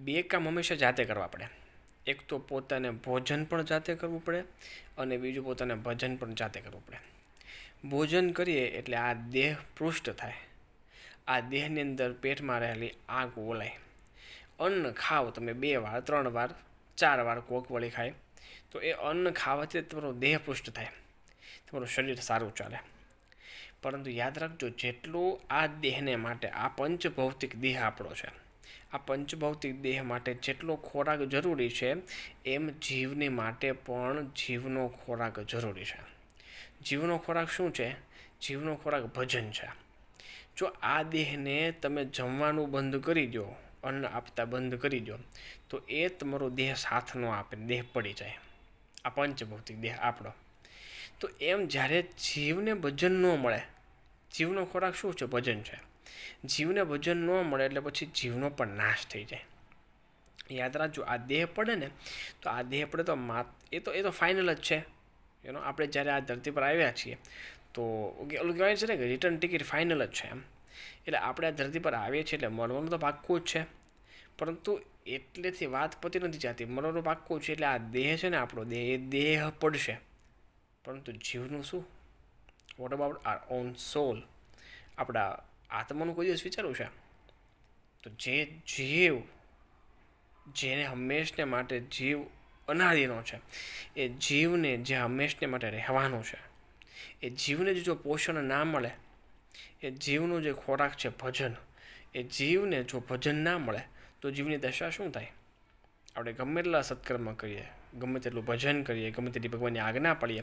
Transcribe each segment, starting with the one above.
બે કામ હંમેશા જાતે કરવા પડે. એક તો પોતાને ભોજન પણ જાતે કરવું પડે અને બીજું પોતાને ભજન પણ જાતે કરવું પડે. ભોજન કરીએ એટલે આ દેહ પૃષ્ઠ થાય. આ દેહની અંદર પેટમાં રહેલી આગ ઓલાય. અન્ન ખાઓ તમે બે વાર, ત્રણ વાર, ચાર વાર કોક વળી ખાય, તો એ અન્ન ખાવાથી તમારો દેહ પૃષ્ઠ થાય. તમારું શરીર સારું ચાલે. પરંતુ યાદ રાખજો, જેટલું આ દેહને માટે આ પંચભૌતિક દેહ આપણો છે આ પંચભૌતિક દેહ માટે જેટલો ખોરાક જરૂરી છે, એમ જીવની માટે પણ જીવનો ખોરાક જરૂરી છે. જીવનો ખોરાક શું છે? જીવનો ખોરાક ભજન છે. જો આ દેહને તમે જમવાનું બંધ કરી દો, અન્ન આપતા બંધ કરી દો, તો એ તમારો દેહ સાથ ન આપે, દેહ પડી જાય. આ પંચભૌતિક દેહ આપણો. તો એમ જ્યારે જીવને ભજન ન મળે, જીવનો ખોરાક શું છે? ભજન છે. જીવને ભજન ન મળે એટલે પછી જીવનો પણ નાશ થઈ જાય. યાદ રાખજો, આ દેહ પડે ને, તો આ દેહ પડે તો માત એ તો એ તો ફાઇનલ જ છે. એનો આપણે જ્યારે આ ધરતી પર આવ્યા છીએ, તો ઓલું કહેવાય છે ને કે રિટર્ન ટિકિટ ફાઇનલ જ છે એમ. એટલે આપણે આ ધરતી પર આવીએ છીએ એટલે મરવાનું તો પાક્કું જ છે. પરંતુ એટલેથી વાત પતી નથી જતી, મરવાનું પાક્કું છે એટલે આ દેહ છે ને આપણો દેહ, એ દેહ પડશે. પરંતુ જીવનું શું? What about our own soul આપણા આત્માનું કોઈ દિવસ વિચારવું છે? તો જે જીવ, જેને હંમેશને માટે જીવ અનાદિનો છે, એ જીવને જે હંમેશને માટે રહેવાનું છે, એ જીવને જો પોષણ ના મળે, એ જીવનો જે ખોરાક છે ભજન, એ જીવને જો ભજન ના મળે, તો જીવની દશા શું થાય? આપણે ગમે તેટલા સત્કર્મ કરીએ, ગમે તેટલું ભજન કરીએ, ગમે તેટલી ભગવાનની આજ્ઞા પાડીએ,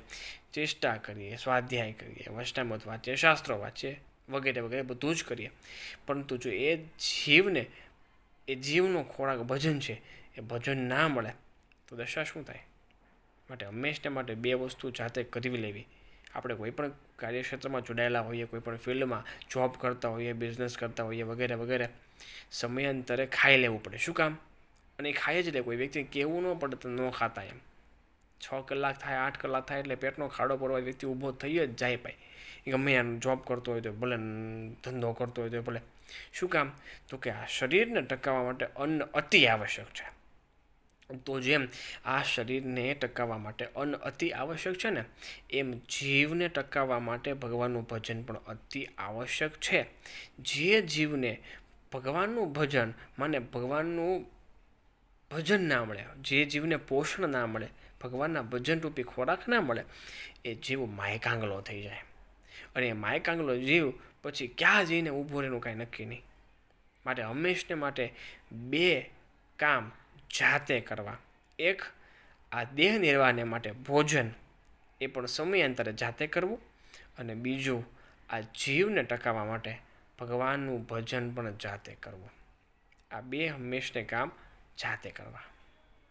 ચેષ્ટા કરીએ, સ્વાધ્યાય કરીએ વૈષ્ણવ વાંચીએ, શાસ્ત્રો વાંચીએ વગેરે વગેરે બધું જ કરીએ. પરંતુ જો એ જીવને, એ જીવનો ખોરાક ભજન છે, એ ભજન ના મળે, તો દશા શું થાય? માટે હંમેશને માટે બે વસ્તુ જાતે કરવી લેવી. આપણે કોઈ પણ કાર્યક્ષેત્રમાં જોડાયેલા હોઈએ, કોઈ પણ ફિલ્ડમાં જોબ કરતા હોઈએ બિઝનેસ કરતા હોઈએ, વગેરે વગેરે, સમયાંતરે ખાઈ લેવું પડે. શું કામ? અને એ ખાઈ જ લે. કોઈ વ્યક્તિ કહેવું ન પડે તો ન ખાતા એમ. છ કલાક થાય, આઠ કલાક થાય એટલે પેટનો ખાડો પડવા વ્યક્તિ ઊભો થઈ જ જાય ભાઈ. ગમે એમ જોબ કરતો હોય તો, ભલે ધંધો કરતો હોય તો, ભલે. શું કામ? તો કે આ શરીરને ટકાવવા માટે અન્ન અતિ આવશ્યક છે. તો જેમ આ શરીરને ટકાવવા માટે અન્ન અતિ આવશ્યક છે ને, એમ જીવને ટકાવવા માટે ભગવાનનું ભજન પણ અતિ આવશ્યક છે. જે જીવને ભગવાનનું ભજન, માને ભગવાનનું ભજન ના મળે, જે જીવને પોષણ ના મળે, ભગવાનના ભજનરૂપી ખોરાક ના મળે, એ જીવ માયકાંગલો થઈ જાય. અને એ માયકાંગલો જીવ પછી ક્યાં જઈને ઊભો રહેનું કાંઈ નક્કી નહીં. માટે હંમેશને માટે બે કામ જાતે કરવા. એક, આ દેહ નિર્વાહને માટે ભોજન, એ પણ સમયાંતરે જાતે કરવું. અને બીજું, આ જીવને ટકાવવા માટે ભગવાનનું ભજન પણ જાતે કરવું. આ બે હંમેશને કામ જાતે કરવા